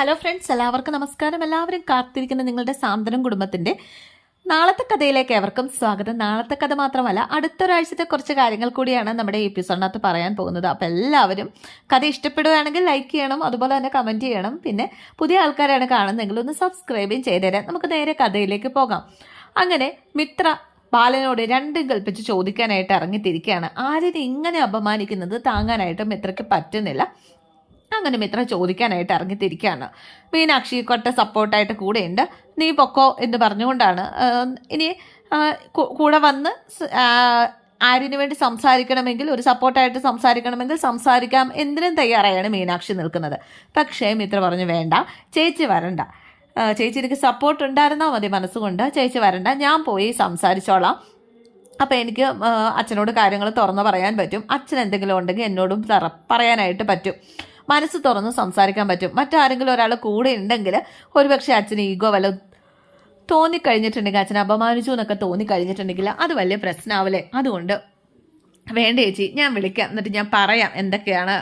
Hello friends എല്ലാവർക്കും നമസ്കാരം. എല്ലാവരും കാത്തിരിക്കുന്ന നിങ്ങളുടെ സാന്ത്വനം കുടുംബത്തിന്റെ നാളത്തെ കഥയിലേക്ക് എവർക്കും സ്വാഗതം. നാളത്തെ കഥ മാത്രമല്ല അടുത്തൊരാഴ്ചത്തെ കുറച്ച് കാര്യങ്ങൾ കൂടിയാണ് നമ്മുടെ എപ്പിസോഡിനകത്ത് പറയാൻ പോകുന്നത്. അപ്പോൾ എല്ലാവരും കഥ ഇഷ്ടപ്പെടുകയാണെങ്കിൽ ലൈക്ക് ചെയ്യണം അതുപോലെ തന്നെ കമന്റ് ചെയ്യണം. പിന്നെ പുതിയ ആൾക്കാരാണ് കാണുന്നതെങ്കിൽ ഒന്ന് സബ്സ്ക്രൈബും ചെയ്തുതരാം നമുക്ക് നേരെ കഥയിലേക്ക് പോകാം. അങ്ങനെ മിത്ര ബാലനോട് രണ്ടും കൽപ്പിച്ച് ചോദിക്കാനായിട്ട് ഇറങ്ങിത്തിരിക്കുകയാണ്. ആരും ഇങ്ങനെ അപമാനിക്കുന്നത് താങ്ങാനായിട്ട് മിത്രയ്ക്ക് പറ്റുന്നില്ല. അങ്ങനെ മിത്ര ചോദിക്കാനായിട്ട് ഇറങ്ങിത്തിരിക്കുകയാണ്. മീനാക്ഷി കൊട്ട സപ്പോർട്ടായിട്ട് കൂടെയുണ്ട്. നീ പൊക്കോ എന്ന് പറഞ്ഞുകൊണ്ടാണ് ഇനി കൂടെ വന്ന് ആരിനു വേണ്ടി സംസാരിക്കണമെങ്കിൽ ഒരു സപ്പോർട്ടായിട്ട് സംസാരിക്കണമെങ്കിൽ സംസാരിക്കാം എന്തിനും തയ്യാറായാണ് മീനാക്ഷി നിൽക്കുന്നത്. പക്ഷേ മിത്ര പറഞ്ഞു വേണ്ട ചേച്ചി വരണ്ട. ചേച്ചി എനിക്ക് സപ്പോർട്ട് ഉണ്ടായിരുന്നാൽ മതി മനസ്സുകൊണ്ട്. ചേച്ചി വരണ്ട ഞാൻ പോയി സംസാരിച്ചോളാം. അപ്പോൾ എനിക്ക് അച്ഛനോട് കാര്യങ്ങൾ തുറന്ന് പറയാൻ പറ്റും. അച്ഛൻ എന്തെങ്കിലും ഉണ്ടെങ്കിൽ എന്നോടും പറയാനായിട്ട് പറ്റും. മനസ്സ് തുറന്ന് സംസാരിക്കാൻ പറ്റും. മറ്റാരെങ്കിലും ഒരാൾ കൂടെ ഉണ്ടെങ്കിൽ ഒരുപക്ഷെ അച്ഛന് ഈഗോ വല്ല തോന്നിക്കഴിഞ്ഞിട്ടുണ്ടെങ്കിൽ അച്ഛനെ അപമാനിച്ചു എന്നൊക്കെ തോന്നിക്കഴിഞ്ഞിട്ടുണ്ടെങ്കിൽ അത് വലിയ പ്രശ്നമാവില്ലേ അതുകൊണ്ട് വേണ്ട ചേച്ചി ഞാൻ വിളിക്കാം. എന്നിട്ട് ഞാൻ പറയാം എന്തൊക്കെയാണ്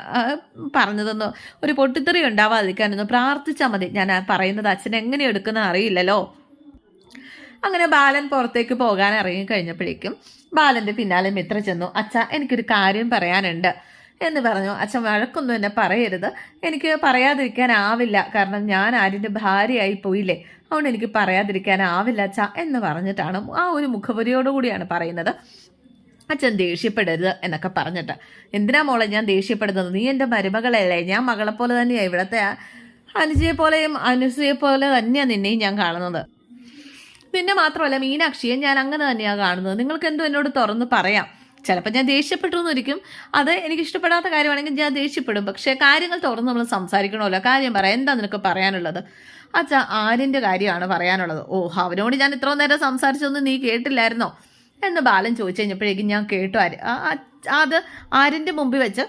പറഞ്ഞതെന്ന്. ഒരു പൊട്ടിത്തെറി ഉണ്ടാവാതിരിക്കാനൊന്ന് പ്രാർത്ഥിച്ചാൽ മതി. ഞാൻ പറയുന്നത് അച്ഛൻ എങ്ങനെ എടുക്കുന്ന അറിയില്ലല്ലോ. അങ്ങനെ ബാലൻ പുറത്തേക്ക് പോകാൻ ഇറങ്ങി കഴിഞ്ഞപ്പോഴേക്കും ബാലന്റെ പിന്നാലെ മിത്ര ചെന്നു. അച്ഛ എനിക്കൊരു കാര്യം പറയാനുണ്ട്. എന്ന് പറഞ്ഞു. അച്ഛൻ വഴക്കൊന്നും എന്നെ പറയരുത്. എനിക്ക് പറയാതിരിക്കാനാവില്ല കാരണം ഞാൻ ആരിന്റെ ഭാര്യയായി പോയില്ലേ. അതുകൊണ്ട് എനിക്ക് പറയാതിരിക്കാനാവില്ല അച്ഛ എന്ന് പറഞ്ഞിട്ടാണ് ആ ഒരു മുഖപുരിയോടുകൂടിയാണ് പറയുന്നത്. അച്ഛൻ ദേഷ്യപ്പെടരുത് എന്നൊക്കെ പറഞ്ഞിട്ട്. എന്തിനാ മോളെ ഞാൻ ദേഷ്യപ്പെടുന്നത്? നീ എന്റെ മരുമകളല്ലേ? ഞാൻ മകളെ പോലെ തന്നെയാണ് ഇവിടുത്തെ അനുജയെ പോലെയും അനുസയെ പോലെ തന്നെയാണ് നിന്നെയും ഞാൻ കാണുന്നത്. നിന്നെ മാത്രമല്ല മീനാക്ഷിയെ ഞാൻ അങ്ങനെ തന്നെയാണ് കാണുന്നത്. നിങ്ങൾക്ക് എന്തോ എന്നോട് തുറന്ന് പറയാം. ചിലപ്പോൾ ഞാൻ ദേഷ്യപ്പെട്ടു എന്നിരിക്കും. അത് എനിക്ക് ഇഷ്ടപ്പെടാത്ത കാര്യമാണെങ്കിൽ ഞാൻ ദേഷ്യപ്പെടും. പക്ഷേ കാര്യങ്ങൾ തുറന്ന് നമ്മൾ സംസാരിക്കണമല്ലോ. കാര്യം പറയാം എന്താ നിനക്ക് പറയാനുള്ളത്? അച്ഛാ ആരിന്റെ കാര്യമാണ് പറയാനുള്ളത്. ഓ അവനോട് ഞാൻ ഇത്ര നേരം സംസാരിച്ചൊന്നും നീ കേട്ടില്ലായിരുന്നോ? എന്ന് ബാലൻ ചോദിച്ചു കഴിഞ്ഞപ്പോഴേക്കും ഞാൻ കേട്ടു ആര്. അത് ആരിന്റെ മുമ്പിൽ വെച്ച്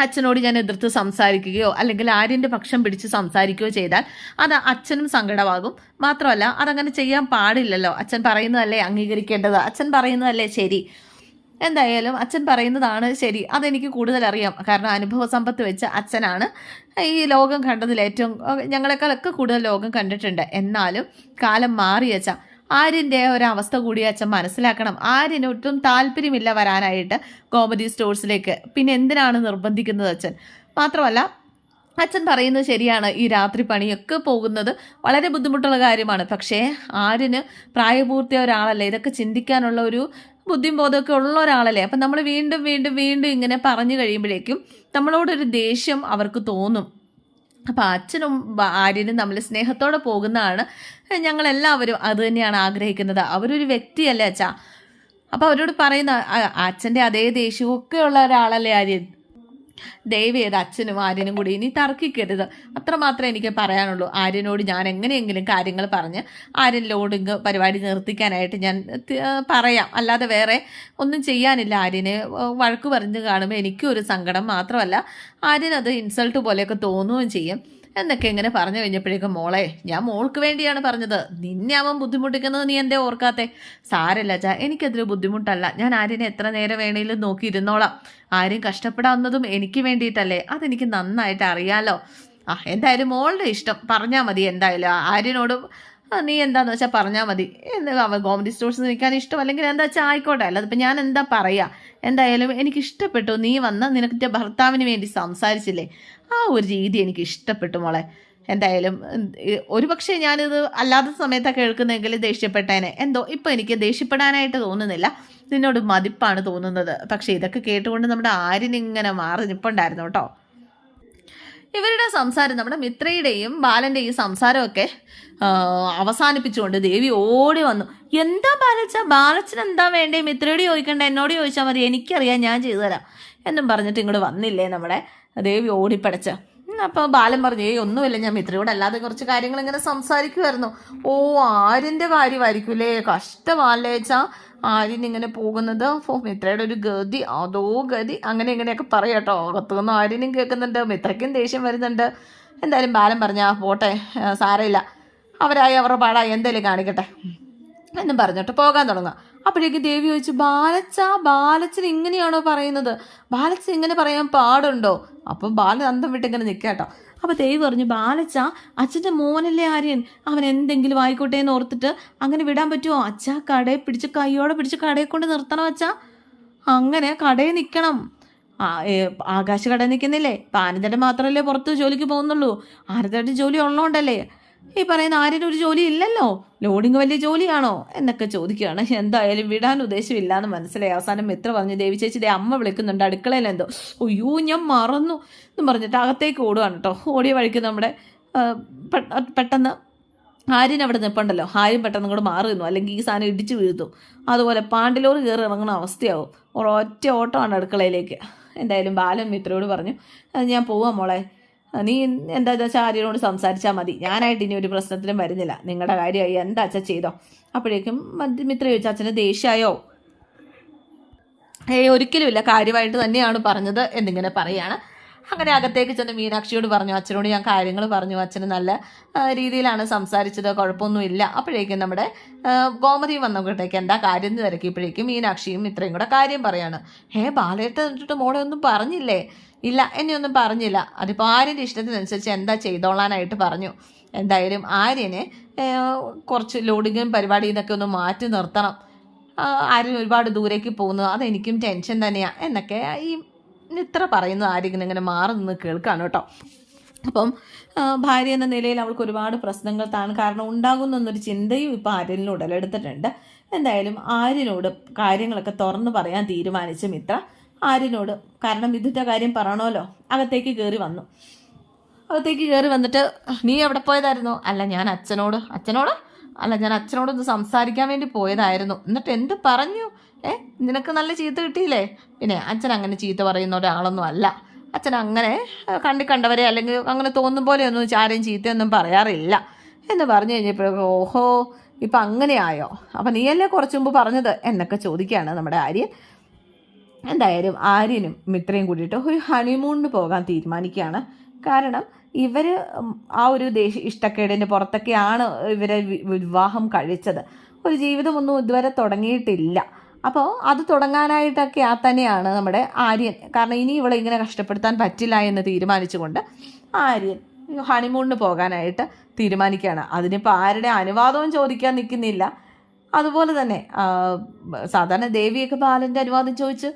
അച്ഛനോട് ഞാൻ എതിർത്ത് സംസാരിക്കുകയോ അല്ലെങ്കിൽ ആര്യന്റെ പക്ഷം പിടിച്ച് സംസാരിക്കുകയോ ചെയ്താൽ അത് അച്ഛനും സങ്കടമാകും. മാത്രമല്ല അതങ്ങനെ ചെയ്യാൻ പാടില്ലല്ലോ. അച്ഛൻ പറയുന്നതല്ലേ അംഗീകരിക്കേണ്ടത്? അച്ഛൻ പറയുന്നതല്ലേ ശരി? എന്തായാലും അച്ഛൻ പറയുന്നതാണ് ശരി. അതെനിക്ക് കൂടുതൽ അറിയാം കാരണം അനുഭവ സമ്പത്ത് വെച്ച അച്ഛനാണ് ഈ ലോകം കണ്ടതിൽ ഏറ്റവും ഞങ്ങളെക്കാളൊക്കെ കൂടുതൽ ലോകം കണ്ടിട്ടുണ്ട്. എന്നാലും കാലം മാറി അച്ഛ. ആര്യന്റെ ഒരവസ്ഥ കൂടി അച്ഛൻ മനസ്സിലാക്കണം. ആര്യന് ഒട്ടും താല്പര്യമില്ല വരാനായിട്ട് കോമഡി സ്റ്റോഴ്സിലേക്ക്. പിന്നെ എന്തിനാണ് നിർബന്ധിക്കുന്നത് അച്ഛൻ? മാത്രമല്ല അച്ഛൻ പറയുന്നത് ശരിയാണ്. ഈ രാത്രി പണിയൊക്കെ പോകുന്നത് വളരെ ബുദ്ധിമുട്ടുള്ള കാര്യമാണ്. പക്ഷേ ആര്യന് പ്രായപൂർത്തിയ ഒരാളല്ലേ? ഇതൊക്കെ ചിന്തിക്കാനുള്ള ഒരു ബുദ്ധിയും ബോധമൊക്കെ ഉള്ള ഒരാളല്ലേ? അപ്പം നമ്മൾ വീണ്ടും വീണ്ടും വീണ്ടും ഇങ്ങനെ പറഞ്ഞു കഴിയുമ്പോഴേക്കും നമ്മളോടൊരു ദേഷ്യം അവർക്ക് തോന്നും. അപ്പം അച്ഛനും ആര്യനും തമ്മിൽ സ്നേഹത്തോടെ പോകുന്നതാണ് ഞങ്ങളെല്ലാവരും അത് തന്നെയാണ് ആഗ്രഹിക്കുന്നത്. അവരൊരു വ്യക്തിയല്ലേ അച്ഛാ? അപ്പോൾ അവരോട് പറയുന്ന അച്ഛന്റെ അതേ ദേഷ്യമൊക്കെ ഉള്ള ഒരാളല്ലേ ആര്യൻ? ദയവ് ചെയ്ത് അച്ഛനും ആര്യനും കൂടി ഇനി തർക്കിക്കരുത്. അത്രമാത്രമേ എനിക്ക് പറയാനുള്ളൂ. ആര്യനോട് ഞാൻ എങ്ങനെയെങ്കിലും കാര്യങ്ങൾ പറഞ്ഞ് ആര്യൻ ലോഡിങ് പരിപാടി നിർത്തിക്കാനായിട്ട് ഞാൻ പറയാം. അല്ലാതെ വേറെ ഒന്നും ചെയ്യാനില്ല ആര്യനെ. വഴക്ക് പറഞ്ഞ് കാണുമ്പോൾ എനിക്കും ഒരു സങ്കടം മാത്രമല്ല. ആര്യനത് ഇൻസൾട്ട് പോലെയൊക്കെ തോന്നുകയും ചെയ്യും. എന്നൊക്കെ ഇങ്ങനെ പറഞ്ഞു കഴിഞ്ഞപ്പോഴേക്കും മോളെ ഞാൻ മോൾക്ക് വേണ്ടിയാണ് പറഞ്ഞത്. നിന്നെ അവൻ ബുദ്ധിമുട്ടിക്കുന്നത് നീ എന്തേ ഓർക്കാത്തെ? സാരല്ല ചാ എനിക്കതൊരു ബുദ്ധിമുട്ടല്ല. ഞാൻ ആര്യനെ എത്ര നേരം വേണേലും നോക്കിയിരുന്നോളാം. ആരും കഷ്ടപ്പെടാവുന്നതും എനിക്ക് വേണ്ടിയിട്ടല്ലേ. അതെനിക്ക് നന്നായിട്ട് അറിയാലോ. ആ എന്തായാലും മോളുടെ ഇഷ്ടം പറഞ്ഞാൽ മതി എന്തായാലും. ആര്യനോടും നീ എന്താന്ന് വെച്ചാൽ പറഞ്ഞാൽ മതി. അവൻ കോമഡി സ്റ്റോഴ്സ് നിൽക്കാൻ ഇഷ്ടം അല്ലെങ്കിൽ എന്താ വെച്ചാൽ ആയിക്കോട്ടെ. അല്ലാതെ ഇപ്പം ഞാൻ എന്താ പറയുക എന്തായാലും എനിക്ക് ഇഷ്ടപ്പെട്ടു. നീ വന്ന് നിനക്ക് ഭർത്താവിന് വേണ്ടി സംസാരിച്ചില്ലേ? ആ ഒരു രീതി എനിക്ക് ഇഷ്ടപ്പെട്ടു മോളെ. എന്തായാലും ഒരു പക്ഷേ ഞാനിത് അല്ലാത്ത സമയത്തൊക്കെ കേൾക്കുന്നെങ്കിൽ ദേഷ്യപ്പെട്ടേനെ. എന്തോ ഇപ്പം എനിക്ക് ദേഷ്യപ്പെടാനായിട്ട് തോന്നുന്നില്ല. നിന്നോട് മതിപ്പാണ് തോന്നുന്നത്. പക്ഷേ ഇതൊക്കെ കേട്ടുകൊണ്ട് നമ്മുടെ ആര്യനിങ്ങനെ മാറി നിൽപ്പുണ്ടായിരുന്നു കേട്ടോ. ഇവരുടെ സംസാരം നമ്മുടെ മിത്രയുടെയും ബാലന്റെയും സംസാരമൊക്കെ അവസാനിപ്പിച്ചുകൊണ്ട് ദേവി ഓടി വന്നു. എന്താ ബാലച്ച? ബാലച്ചൻ എന്താ വേണ്ടേ? മിത്രയോട് ചോദിക്കണ്ട. എന്നോട് ചോദിച്ചാൽ മതി. എനിക്കറിയാം ഞാൻ ചെയ്തു തരാം. എന്നും പറഞ്ഞിട്ട് ഇങ്ങോട്ട് വന്നില്ലേ നമ്മുടെ ദേവി ഓടിപ്പടച്ച. അപ്പോൾ ബാലൻ പറഞ്ഞു ഏയ് ഒന്നുമില്ല ഞാൻ മിത്രയോട് അല്ലാതെ കുറച്ച് കാര്യങ്ങൾ ഇങ്ങനെ സംസാരിക്കുമായിരുന്നു ഓ ആര്യന്റെ കാര്യമായിരിക്കൂലേ? കഷ്ടമാല്ലേച്ചാ ആര്യൻ ഇങ്ങനെ പോകുന്നത്? ഓ മിത്രയുടെ ഒരു ഗതി അതോ ഗതി? അങ്ങനെ ഇങ്ങനെയൊക്കെ പറയാട്ടോ അകത്തുനിന്ന് ആര്യനും കേൾക്കുന്നുണ്ട് മിത്രയ്ക്കും ദേഷ്യം വരുന്നുണ്ട്. എന്തായാലും ബാലൻ പറഞ്ഞാ പോട്ടെ സാരമില്ല. അവരായി അവരുടെ പാടായി എന്തേലും കാണിക്കട്ടെ. എന്നും പറഞ്ഞിട്ട് പോകാൻ തുടങ്ങാം അപ്പോഴേക്ക് ദേവി ചോദിച്ചു ബാലച്ച ബാലച്ചൻ ഇങ്ങനെയാണോ പറയുന്നത്? ബാലച്ച ഇങ്ങനെ പറയാൻ പാടുണ്ടോ? അപ്പം ബാലൻ അന്തം വിട്ട് ഇങ്ങനെ നിൽക്കാട്ടോ അപ്പോൾ ദേവി പറഞ്ഞു ബാലച്ച അച്ഛന്റെ മോനല്ലേ ആര്യൻ? അവൻ എന്തെങ്കിലും ആയിക്കോട്ടെ എന്ന് ഓർത്തിട്ട് അങ്ങനെ വിടാൻ പറ്റുമോ അച്ഛ കടയെ പിടിച്ച് കൈയോടെ പിടിച്ച് കടയെ കൊണ്ട് നിർത്തണം അച്ഛ. അങ്ങനെ കടയിൽ നിൽക്കണം. ആകാശ കടയിൽ നിൽക്കുന്നില്ലേ? ആനന്ദേട്ടൻ മാത്രമല്ലേ പുറത്ത് ജോലിക്ക് പോകുന്നുള്ളൂ. ആനന്ദേട്ടൻ ജോലി ഉള്ളതുകൊണ്ടല്ലേ? ഈ പറയുന്ന ആര്യന് ഒരു ജോലി ഇല്ലല്ലോ ലോഡിങ് വലിയ ജോലിയാണോ? എന്നൊക്കെ ചോദിക്കുകയാണ്. എന്തായാലും വിടാൻ ഉദ്ദേശമില്ല എന്ന് മനസ്സിലായി. അവസാനം മിത്ര പറഞ്ഞു ദേവി ചേച്ചി ദേ അമ്മ വിളിക്കുന്നുണ്ട് അടുക്കളയിൽ എന്തോ. ഞാൻ മറന്നു എന്ന് പറഞ്ഞിട്ട് അകത്തേക്ക് ഓടുകയാണ് കേട്ടോ ഓടിയ വഴിക്ക് നമ്മുടെ പെട്ടെന്ന് ആര്യൻ അവിടെ നിൽപ്പുണ്ടല്ലോ ആര്യൻ പെട്ടെന്ന് കൂടെ മാറി നിന്നു. അല്ലെങ്കിൽ ഈ സാധനം ഇടിച്ചു വീഴ്ത്തും. അതുപോലെ പാണ്ടിലോറ് കയറി ഇറങ്ങുന്ന അവസ്ഥയാവും. ഒരൊറ്റ ഓട്ടമാണ് അടുക്കളയിലേക്ക്. എന്തായാലും ബാലൻ മിത്രയോട് പറഞ്ഞു "അത് ഞാൻ പോവാം മോളെ. നീ എന്താ വെച്ചാൽ ആര്യനോട് സംസാരിച്ചാൽ മതി. ഞാനായിട്ട് ഇനി ഒരു പ്രശ്നത്തിനും വരുന്നില്ല. നിങ്ങളുടെ കാര്യമായി എന്താ അച്ഛ ചെയ്തോ? അപ്പോഴേക്കും മിത്ര ചോദിച്ചു അച്ഛന് ദേഷ്യമായോ ഏയ് ഒരിക്കലുമില്ല. കാര്യമായിട്ട് തന്നെയാണ് പറഞ്ഞത് എന്നിങ്ങനെ പറയാണ്. അങ്ങനെ അകത്തേക്ക് ചെന്ന് മീനാക്ഷിയോട് പറഞ്ഞു അച്ഛനോട് ഞാൻ കാര്യങ്ങൾ പറഞ്ഞു. അച്ഛന് നല്ല രീതിയിലാണ് സംസാരിച്ചത്. കുഴപ്പമൊന്നുമില്ല. അപ്പോഴേക്കും നമ്മുടെ ഗോമതി വന്നപ്പോഴത്തേക്ക് എന്താ കാര്യം? എന്ന് തിരക്കിയപ്പോഴേക്കും മീനാക്ഷിയും ഇത്രയും കൂടെ കാര്യം പറയാണ്. ഹേ ബാലേട്ട് എന്നിട്ട് മോളെ ഒന്നും പറഞ്ഞില്ലേ? ഇല്ല എന്നെ ഒന്നും പറഞ്ഞില്ല. അതിപ്പോൾ ആര്യന്റെ ഇഷ്ടത്തിനനുസരിച്ച് എന്താ ചെയ്തോളാനായിട്ട് പറഞ്ഞു. എന്തായാലും ആര്യനെ കുറച്ച് ലോഡിങ്ങും പരിപാടിയും ഇതൊക്കെ ഒന്ന് മാറ്റി നിർത്തണം. ആര്യൻ ഒരുപാട് ദൂരേക്ക് പോകുന്നു. അതെനിക്കും ടെൻഷൻ തന്നെയാണ് എന്നൊക്കെ ഈ ഇത്ര പറയുന്നത് ആരെങ്കിലും ഇങ്ങനെ മാറി നിന്ന് കേൾക്കാണ് കേട്ടോ. അപ്പം ഭാര്യ എന്ന നിലയിൽ അവൾക്ക് ഒരുപാട് പ്രശ്നങ്ങൾ താൻ കാരണം ഉണ്ടാകുന്നു എന്നൊരു ചിന്തയും ഇപ്പോൾ ആര്യനിൽ ഉടലെടുത്തിട്ടുണ്ട് എന്തായാലും ആര്യനോട് കാര്യങ്ങളൊക്കെ തുറന്നു പറയാൻ തീരുമാനിച്ച മിത്ര. ആര്യനോട് കാരണം ഇതിന്റെ കാര്യം പറയണമല്ലോ. അകത്തേക്ക് കയറി വന്നു. അകത്തേക്ക് കയറി വന്നിട്ട് നീ എവിടെ പോയതായിരുന്നു? അല്ല ഞാൻ അച്ഛനോട് അച്ഛനോട്? അല്ല ഞാൻ അച്ഛനോടൊന്ന് സംസാരിക്കാൻ വേണ്ടി പോയതായിരുന്നു. എന്നിട്ട് എന്ത് പറഞ്ഞു? ഏ? നിനക്ക് നല്ല ചീത്ത കിട്ടിയില്ലേ? പിന്നെ അച്ഛൻ അങ്ങനെ ചീത്ത പറയുന്ന ഒരാളൊന്നും അല്ല. അച്ഛൻ അങ്ങനെ കണ്ടി കണ്ടവരെ അല്ലെങ്കിൽ അങ്ങനെ തോന്നും പോലെയൊന്നും ആരെയും ചീത്തയൊന്നും പറയാറില്ല എന്ന് പറഞ്ഞു കഴിഞ്ഞപ്പോഴൊക്കെ ഓഹോ ഇപ്പം അങ്ങനെയായോ? അപ്പം നീയല്ലേ കുറച്ച് മുമ്പ് പറഞ്ഞത്? എന്നൊക്കെ ചോദിക്കുകയാണ് നമ്മുടെ ആര്യൻ. എന്തായാലും ആര്യനും മിത്രയും കൂടിയിട്ട് ഒരു ഹണിമൂണിന് പോകാൻ തീരുമാനിക്കുകയാണ്. കാരണം ഇവർ ആ ഒരു ദേശ ഇഷ്ടക്കേടിന്റെ പുറത്തൊക്കെയാണ് ഇവരെ വിവാഹം കഴിച്ചത്. ഒരു ജീവിതമൊന്നും ഇതുവരെ തുടങ്ങിയിട്ടില്ല. അപ്പോൾ അത് തുടങ്ങാനായിട്ടൊക്കെ ആ തന്നെയാണ് നമ്മുടെ ആര്യൻ. കാരണം ഇനി ഇവളെ ഇങ്ങനെ കഷ്ടപ്പെടുത്താൻ പറ്റില്ല എന്ന് തീരുമാനിച്ചുകൊണ്ട് ആര്യൻ ഹണിമൂണിന് പോകാനായിട്ട് തീരുമാനിക്കുകയാണ്. അതിനിപ്പോൾ ആരുടെ അനുവാദവും ചോദിക്കാൻ നിൽക്കുന്നില്ല. അതുപോലെ തന്നെ സാധാരണ ദേവിയൊക്കെ ബാലന്റെ അനുവാദം ചോദിച്ച്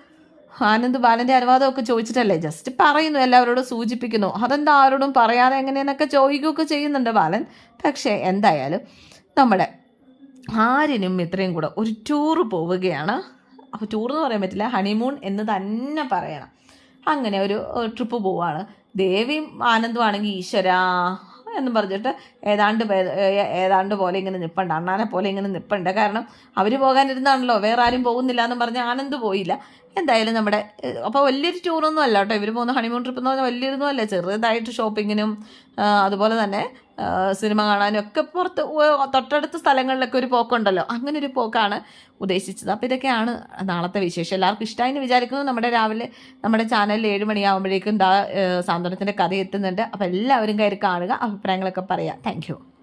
ആനന്ദ് ബാലന്റെ അനുവാദമൊക്കെ ചോദിച്ചിട്ടല്ലേ ജസ്റ്റ് പറയുന്നു എല്ലാവരോടും സൂചിപ്പിക്കുന്നു. അതെന്താ ആരോടും പറയാതെ എങ്ങനെയെന്നൊക്കെ ചോദിക്കുകയൊക്കെ ചെയ്യുന്നുണ്ട് ബാലൻ. പക്ഷേ എന്തായാലും നമ്മുടെ ആര്യനും ഇത്രയും കൂടെ ഒരു ടൂറ് പോവുകയാണ്. അപ്പോൾ ടൂർ എന്ന് പറയാൻ പറ്റില്ല ഹണിമൂൺ എന്ന് തന്നെ പറയണം. അങ്ങനെ ഒരു ട്രിപ്പ് പോവാണ്. ദേവിയും ആനന്ദും ആണെങ്കിൽ ഈശ്വരാ എന്നും പറഞ്ഞിട്ട് ഏതാണ്ട് ഏതാണ്ട് പോലെ ഇങ്ങനെ നിൽപ്പുണ്ട് അണ്ണാനെ പോലെ ഇങ്ങനെ നിൽപ്പുണ്ട് കാരണം അവർ പോകാനിരുന്നാണല്ലോ വേറെ ആരും പോകുന്നില്ല എന്ന് പറഞ്ഞ് ആനന്ദ് പോയില്ല. എന്തായാലും നമ്മുടെ അപ്പോൾ വലിയൊരു ടൂറൊന്നും അല്ല കേട്ടോ. ഇവർ പോകുന്ന ഹണിമൂൺ ട്രിപ്പ് എന്ന് പറഞ്ഞാൽ വലിയൊരിതൊന്നും അല്ല. ചെറുതായിട്ട് ഷോപ്പിങ്ങിനും അതുപോലെ തന്നെ സിനിമ കാണാനും ഒക്കെ പുറത്ത് തൊട്ടടുത്ത സ്ഥലങ്ങളിലൊക്കെ ഒരു പോക്കുണ്ടല്ലോ. അങ്ങനെ ഒരു പോക്കാണ് ഉദ്ദേശിച്ചത്. അപ്പോൾ ഇതൊക്കെയാണ് നാളത്തെ വിശേഷം. എല്ലാവർക്കും ഇഷ്ടമായി വിചാരിക്കുന്നു. നമ്മുടെ രാവിലെ നമ്മുടെ ചാനലിൽ ഏഴ് മണിയാകുമ്പോഴേക്കും ദാ സാന്ത്വനത്തിന്റെ കഥ എത്തുന്നുണ്ട്. അപ്പോൾ എല്ലാവരും കയറി കാണുക. അഭിപ്രായങ്ങളൊക്കെ പറയാം. താങ്ക്